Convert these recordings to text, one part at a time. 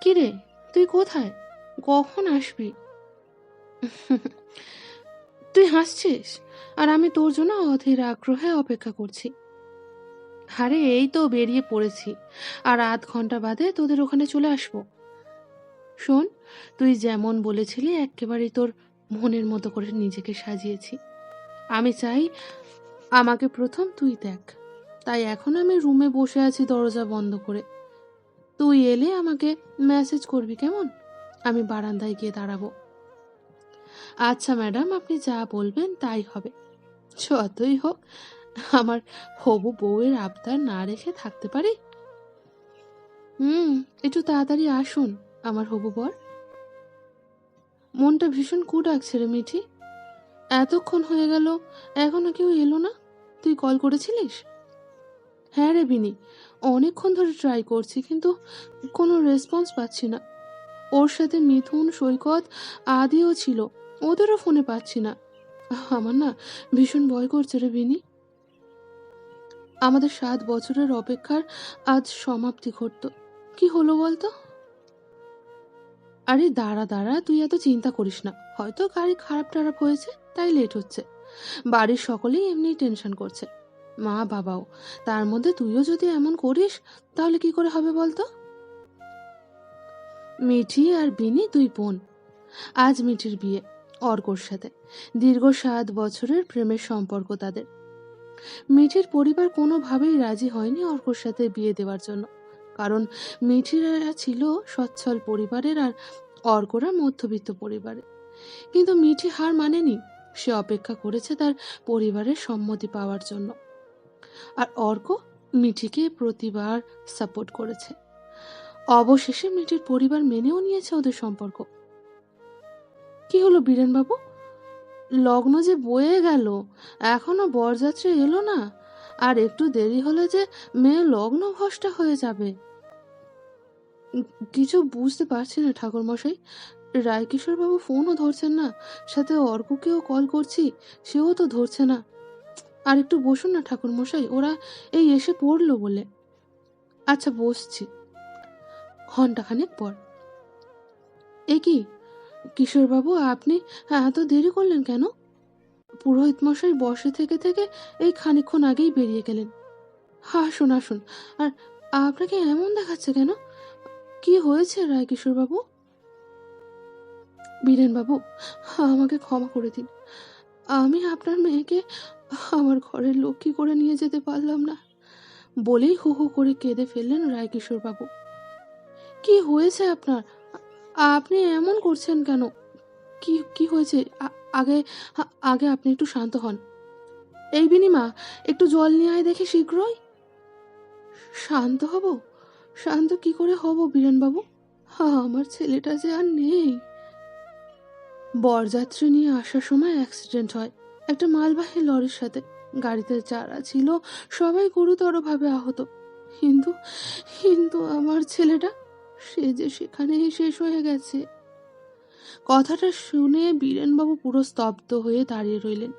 কিরে, তুই কোথায়? কখন আসবি? তুই হাসছিস? আর আমি তোর জন্য অধীর আগ্রহে অপেক্ষা করছি। আরে, এই তো বেরিয়ে পড়েছি। আর আধ ঘণ্টা বাদে তোদের ওখানে চলে আসব। শোন, তুই যেমন বলেছিলি, একেবারেই তোর মনের মতো করে নিজেকে সাজিয়েছি। আমি চাই, আমাকে প্রথম তুই দেখ। তাই এখন আমি রুমে বসে আছি দরজা বন্ধ করে। তুই এলে আমাকে মেসেজ করবি কেমন? আমি বারান্দায় গিয়ে দাঁড়াবো। আচ্ছা ম্যাডাম, আপনি যা বলবেন তাই হবে। যতই হোক, আমার হবু বউয়ের আবদার না রেখে থাকতে পারি? হুম, একটু তাড়াতাড়ি আসুন, আমার হবু বর। মনটা ভীষণ কু ডাকছে রে মিঠি। এতক্ষণ হয়ে গেল, এখনও কেউ এলো না? তুই কল করেছিলিস? হ্যাঁ রে বিনি, অনেকক্ষণ ধরে ট্রাই করছি, কিন্তু কোনো রেসপন্স পাচ্ছি না। ওর সাথে মিথুন, সৈকত আদিও ছিল, ওদেরও ফোনে পাচ্ছি না। আমার না ভীষণ ভয় করছে রে বিনি। আমাদের সাত বছরের অপেক্ষার আজ সমাপ্তি ঘটত। কি হলো বলতো? আরে দাঁড়া দাঁড়া, তুই এত চিন্তা করিস না। হয়তো গাড়ি খারাপ টারাপ হয়েছে, তাই লেট হচ্ছে। বাড়ির সকলেই এমনি টেনশন করছে। মা বাবাও। তার মধ্যে তুইও যদি এমন করিস, তাহলে কি করে হবে বলতো? মিঠি আর বিনি দুই বোন। আজ মিঠির বিয়ে, অর্কর সাথে। দীর্ঘ সাত বছরের প্রেমের সম্পর্ক তাদের। মিঠির পরিবার কোনোভাবেই রাজি হয়নি অর্কর সাথে বিয়ে দেওয়ার জন্য। কারণ মিঠিরা ছিল সচ্ছল পরিবারের আর অর্করা মধ্যবিত্ত পরিবারে কিন্তু মিঠি হার মানেনি। সে অপেক্ষা করেছে তার পরিবারের সম্মতি পাওয়ার জন্য। আর অর্ক মিঠিকে প্রতিবার সাপোর্ট করেছে। অবশেষে মিঠির পরিবার মেনেও নিয়েছে ওদের সম্পর্ক। কি হলো বীরেন বাবু লগ্ন যে বয়ে গেল, এখনও বরযাত্রী এলো না? আর একটু দেরি হলে যে মেয়ে লগ্ন ভষ্টা হয়ে যাবে। কিছু বুঝতে পারছি না ঠাকুর মশাই রায়কিশোর বাবু ফোনও ধরছেন না, সাথে অর্ককেও কল করছি, সেও তো ধরছে না। আর একটু বসুন না ঠাকুর মশাই ওরা এই এসে পড়ল বলে। আচ্ছা বসছি। ঘন্টাখানেক পর। এ কি, কিশোরবাবু, আপনি এত দেরি করলেন কেন? পুরোহিত মশাই বসে থেকে থেকে এই খানিকক্ষণ আগেই বেরিয়ে গেলেন। আসুন আসুন, আর আপনাকে এমন দেখাচ্ছে কেন? কি হয়েছে রায় কিশোরবাবু? বীরেন বাবু আমাকে ক্ষমা করে দিন। আমি আপনার মেয়েকে আমার ঘরের লক্ষ্মী করে নিয়ে যেতে পারলাম না? বলেই হু হু করে কেঁদে ফেললেন রায়কিশোর বাবু কি হয়েছে আপনার? আপনি এমন করছেন কেন? কি কি হয়েছে? আগে আগে আপনি একটু শান্ত হন। এই বিনিমা, একটু জল নিয়ে আয় দেখি শীঘ্রই। শান্ত হব? শান্ত কি করে হব বীরেন বাবু আমার ছেলেটা যে আর নেই। বরযাত্রী নিয়ে আসার সময় অ্যাক্সিডেন্ট হয়। একটা মালবাহী লরির সাথে গাড়িতে যারা ছিল, সবাই গুরুতরভাবে আহত। কিন্তু কিন্তু আমার ছেলেটা, সে যে সেখানেই শেষ হয়ে গেছে। কথাটা শুনে বীরেনবাবু পুরো স্তব্ধ হয়ে দাঁড়িয়ে রইলেন।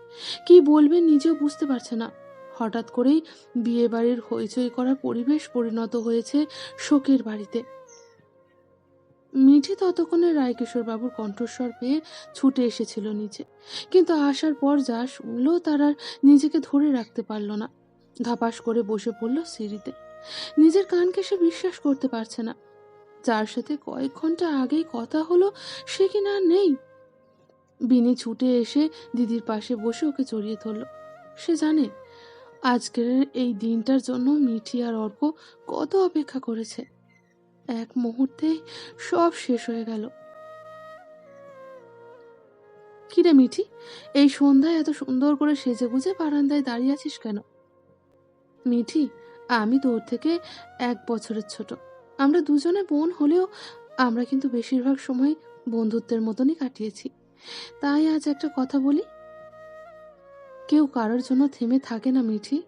কি বলবেন নিজেও বুঝতে পারছে না। হঠাৎ করেই বিয়ে বাড়ির হইচই করার পরিবেশ পরিণত হয়েছে শোকের বাড়িতে। মিঠি ততক্ষণে রায়কিশোর বাবুর কণ্ঠস্বর পেয়ে ছুটে এসেছিল নিচে। কিন্তু আসার পর যা শুনলো তার আর নিজেকে ধরে রাখতে পারল না। ধাপাস করে বসে পড়ল সিঁড়িতে। নিজের কানকে সে বিশ্বাস করতে পারছে না। যার সাথে কয়েক ঘণ্টা আগেই কথা হলো, সে কি না নেই? বিনি ছুটে এসে দিদির পাশে বসে ওকে জড়িয়ে ধরল। সে জানে, আজকের এই দিনটার জন্য মিঠি আর অর্ক কত অপেক্ষা করেছে। এক মুহূর্তে সব শেষ হয়ে গেল। কিরে মিঠি, এই সন্ধ্যায় এত সুন্দর করে সেজে গুজে বারান্দায় দাঁড়িয়ে আছিস কেন? মিঠি, আমি তোর থেকে এক বছরের ছোট। আমরা দুজনে বোন হলেও আমরা কিন্তু বেশিরভাগ সময় বন্ধুত্বের মতনই কাটিয়েছি। তাই আজ একটা কথা বলি। কেউ কারোর জন্য থেমে থাকে না মিঠি।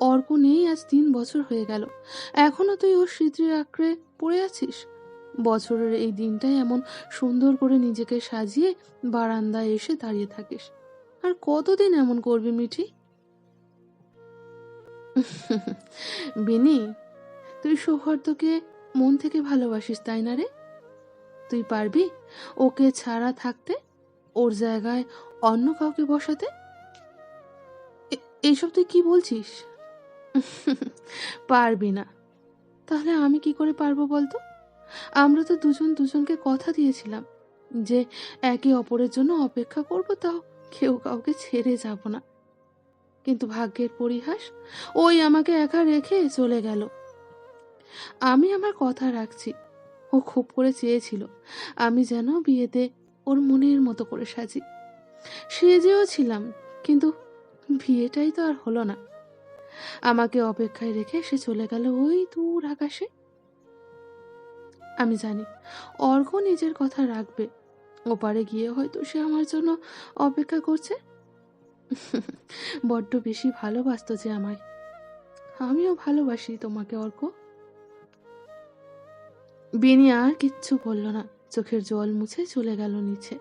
অর্ক নেই, আজ তিন বছর হয়ে গেল। এখনও তুই ওর স্মৃতির আঁকড়ে পড়ে আছিস? বছরের এই দিনটাই এমন সুন্দর করে নিজেকে সাজিয়ে বারান্দায় এসে দাঁড়িয়ে থাকিস। আর কতদিন এমন করবি, মিঠি? বিনি, তুই সৌহার্দ্যকে মন থেকে ভালোবাসিস, তাই না রে? তুই পারবি ওকে ছাড়া থাকতে, ওর জায়গায় অন্য কাউকে বসাতে? এইসব তুই কি বলছিস? পারবি না। তাহলে আমি কি করে পারব বলতো? আমরা তো দুজন দুজনকে কথা দিয়েছিলাম যে একে অপরের জন্য অপেক্ষা করব তাও কেউ কাউকে ছেড়ে যাব না। কিন্তু ভাগ্যের পরিহাস ওই আমাকে একা রেখে চলে গেল। আমি আমার কথা রাখছি। ও খুব করে চেয়েছিল আমি যেন বিয়েতে ওর মনের মতো করে সাজি। সেজেও ছিলাম, কিন্তু বিয়েটাই তো আর হলো না। আমাকে অপেক্ষায় রেখে সে চলে গেল ওই দূর আকাশে। আমি জানি অর্ঘ নিজের কথা রাখবে। ওপারে গিয়ে হয়তো সে আমার জন্য অপেক্ষা করছে। বড্ড বেশি ভালোবাসতো যে আমায়। আমিও ভালোবাসি তোমাকে অর্ক বেনি আর কিচ্ছু বলল না, চোখের জল মুছে চলে গেল নিচে।